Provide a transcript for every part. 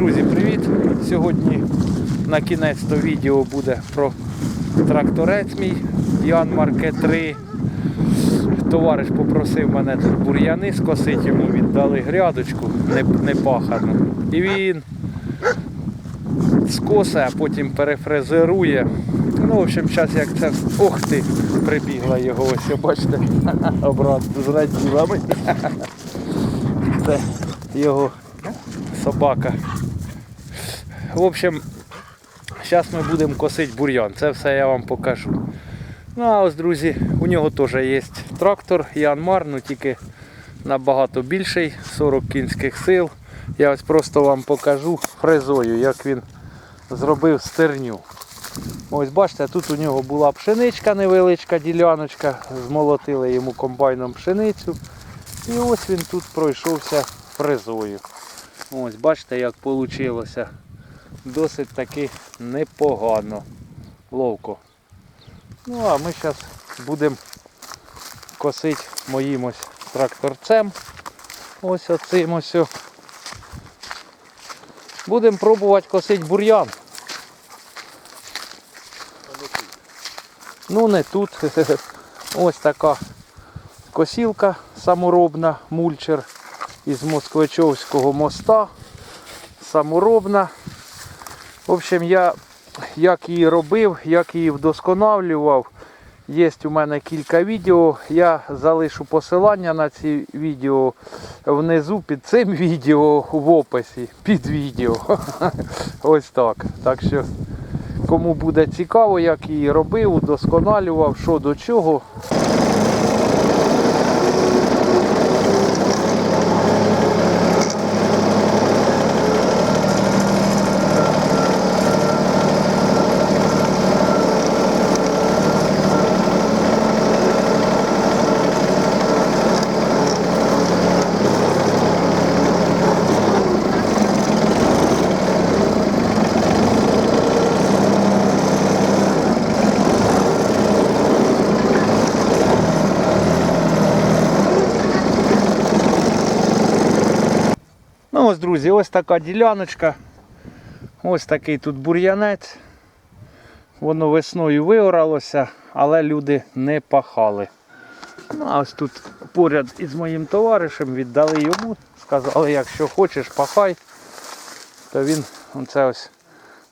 Друзі, привіт! Сьогодні на кінець то відео буде про тракторець мій Ян Марке 3. Товариш попросив мене бур'яни скосити, йому віддали грядочку не. І він скосе, а потім перефрезерує. Ну, в общем, зараз як це. Ох ти! Прибігла його ось, бачите, обратно зраділа мені. Це його собака. В общем, зараз ми будемо косити бур'ян. Це все я вам покажу. Ну а ось, друзі, у нього теж є трактор Янмар, ну тільки набагато більший, 40 кінських сил. Я ось просто вам покажу фрезою, як він зробив стерню. Ось бачите, тут у нього була пшеничка невеличка діляночка, змолотили йому комбайном пшеницю. І ось він тут пройшовся фрезою. Ось бачите, як вийшло. Досить таки непогано. Ловко. Ну а ми зараз будемо косити моїм ось тракторцем. Ось оцим ось. Будемо пробувати косити бур'ян. Ну не тут. Ось така косілка саморобна, мульчер із Москвичовського моста. Саморобна. В общем, я як її робив, як її вдосконалював. Є у мене кілька відео. Я залишу посилання на ці відео внизу під цим відео в описі. Під відео. Ось так. Так що, кому буде цікаво, як її робив, удосконалював, що до чого. Ну ось, друзі, ось така діляночка. Ось такий тут бур'янець. Воно весною виоралося, але люди не пахали. Ну, а ось тут поряд із моїм товаришем віддали йому. Сказали, якщо хочеш, пахай. То він оце ось,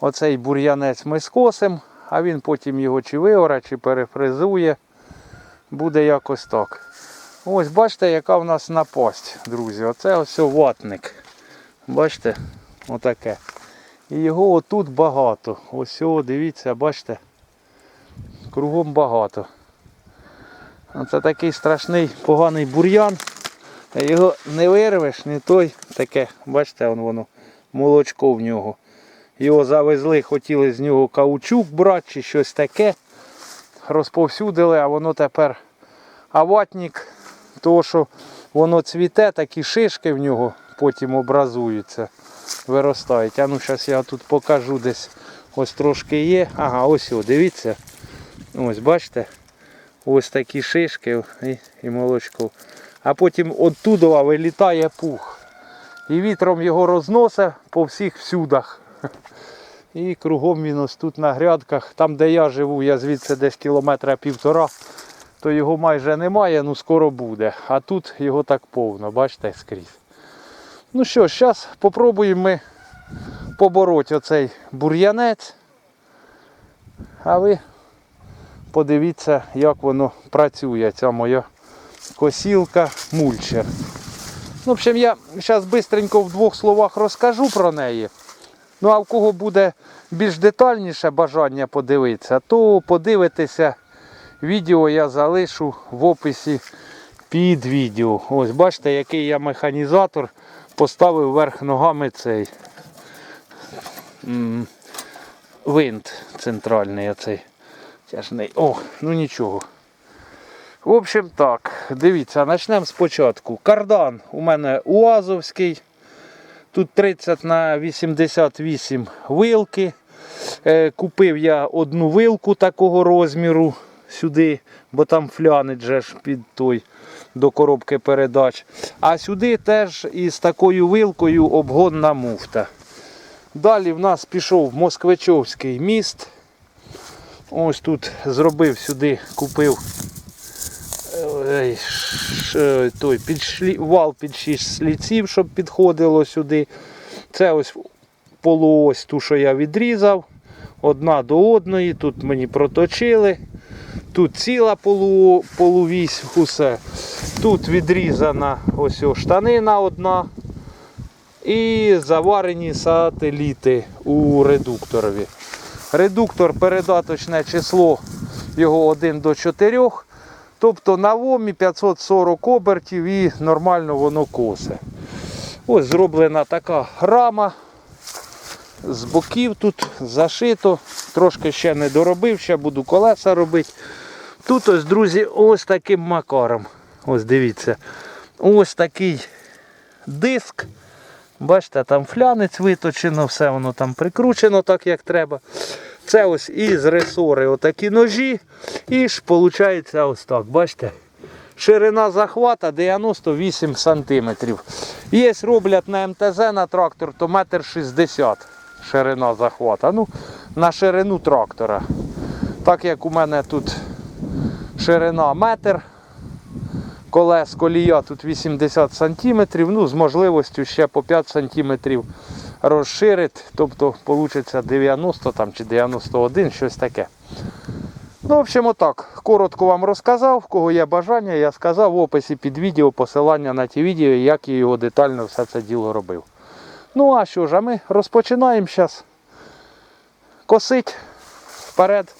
оцей бур'янець ми скосимо, а він потім його чи виора, чи перефризує. Буде якось так. Ось бачите, яка в нас напасть, друзі. Оце ось ватник. Бачите? Отаке. І його отут багато. Ось о, дивіться, бачите. Кругом багато. Оце такий страшний поганий бур'ян. Його не вирвеш, не той таке. Бачите, вон воно, молочко в нього. Його завезли, хотіли з нього каучук брати чи щось таке. Розповсюдили, а воно тепер аватник, того що воно цвіте, такі шишки в нього потім образуються, виростають. А ну зараз я тут покажу десь ось трошки є. Ага, ось о, дивіться. Ось бачите? Ось такі шишки і, і молочко. А потім оттуда вилітає пух. І вітром його розносить по всіх всюдах. І кругом він ось тут на грядках. Там де я живу, я звідси десь кілометра півтора, то його майже немає, ну скоро буде. А тут його так повно, бачите, скрізь. Ну що, зараз спробуємо ми побороти оцей бур'янець. А ви подивіться, як воно працює, ця моя косілка мульчер. Ну, в общем, я зараз швидко в двох словах розкажу про неї. Ну, а в кого буде більш детальніше бажання подивитися, то подивитися відео я залишу в описі під відео. Ось бачите, який я механізатор поставив верх ногами цей винт центральний оцей. Тяжний. О, ну нічого. В общем так, дивіться, почнемо спочатку. Кардан у мене УАЗовський. Тут 30 на 88 вилки. Е, Купив я одну вилку такого розміру сюди, бо там флянець же ж під той до коробки передач. А сюди теж із такою вилкою обгонна муфта. Далі в нас пішов Москвичовський міст. Ось тут зробив сюди, купив е, той підшлі, вал під 6 слідців, щоб підходило сюди. Це ось полуось ту, що я відрізав. Одна до одної. Тут мені проточили. Тут ціла полу, полувісь, усе. Тут відрізана ось о штанина одна. І заварені сателіти у редукторові. Редуктор передаточне число його 1 до 4. Тобто на ВОМі 540 обертів і нормально воно косе. Ось зроблена така рама. З боків тут зашито. Трошки ще не доробив, ще буду колеса робити. Тут ось, друзі, ось таким макаром. Ось дивіться. Ось такий диск. Бачите, там флянець виточено, все воно там прикручено так, як треба. Це ось із ресори отакі ножі. І ж виходить ось так. Бачите? Ширина захвата 98 см. Є роблять на МТЗ на трактор, то метр 60 ширина захвата. Ну, на ширину трактора. Так як у мене тут ширина метр, колес колія тут 80 см, ну з можливістю ще по 5 см розширити, тобто вийде 90 там, чи 91, щось таке. Ну, в общем, отак. Коротко вам розказав. В кого є бажання, я сказав в описі під відео посилання на ті відео, як я його детально все це діло робив. Ну а що ж, а ми розпочинаємо зараз косить вперед.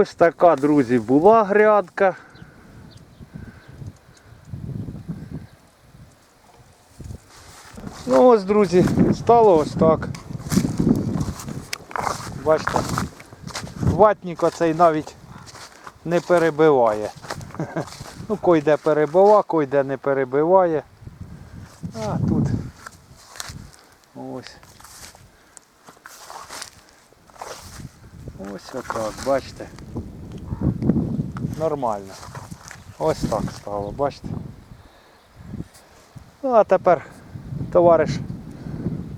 Ось така, друзі, була грядка. Ну ось, друзі, стало ось так. Бачите, ватник оцей навіть не перебиває. Ну, койде перебива, койде не перебиває. А тут ось. Ось отак, бачите. Нормально. Ось так стало, бачите. Ну а тепер товариш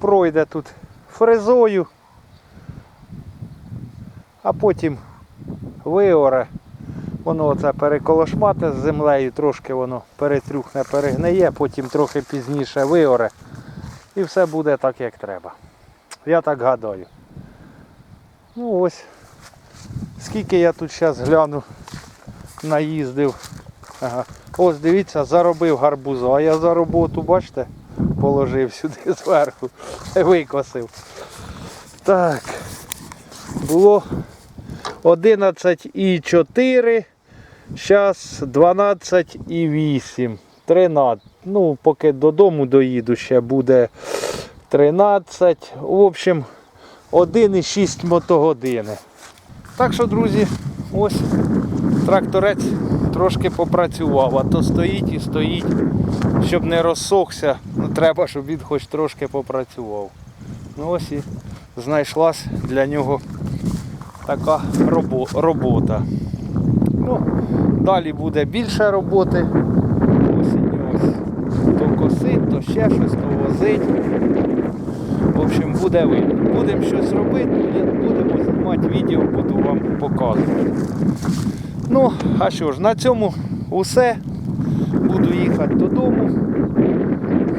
пройде тут фрезою, а потім виоре. Воно оце переколошмате з землею, трошки воно перетрюхне, перегниє, потім трохи пізніше виоре. І все буде так, як треба. Я так гадаю. Ну ось. Скільки я тут зараз гляну, наїздив. Ага. Ось дивіться, заробив гарбуза. А я за роботу, бачите, положив сюди зверху. Викосив. Так. Було 11,4. Зараз 12,8. 13. Ну, поки додому доїду, ще буде 13. В общем, 1,6 мотогодини. Так що, друзі, ось тракторець трошки попрацював, а то стоїть і стоїть, щоб не розсохся. Ну, треба, щоб він хоч трошки попрацював. Ну ось і знайшлась для нього така робо- робота. Ну, далі буде більше роботи. Осінню ось то косить, то ще щось, то возить. В общем, буде видно. Будемо щось робити, будемо знімати відео, буду вам показувати. Ну, а що ж, на цьому усе. Буду їхати додому.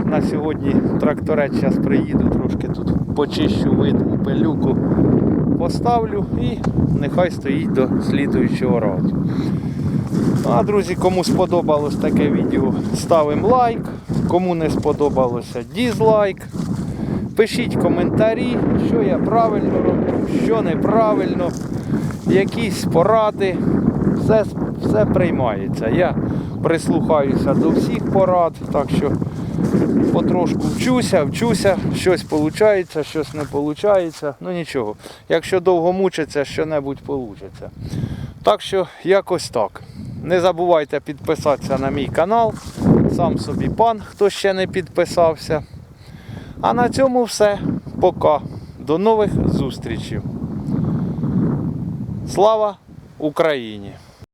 На сьогодні тракторець зараз приїду, трошки тут почищу видму пилюку, поставлю і нехай стоїть до слідуючого разу. Ну, А друзі, кому сподобалось таке відео, ставимо лайк. Кому не сподобалося, дізлайк. Пишіть коментарі, що я правильно роблю, що неправильно, якісь поради. Все, все приймається. Я прислухаюся до всіх порад, так що потрошку вчуся, вчуся, щось виходить, щось не виходить. Ну нічого. Якщо довго мучиться, що-небудь вийде. Так що якось так. Не забувайте підписатися на мій канал. Сам собі пан, хто ще не підписався. А на цьому все. Пока. До нових зустрічей. Слава Україні!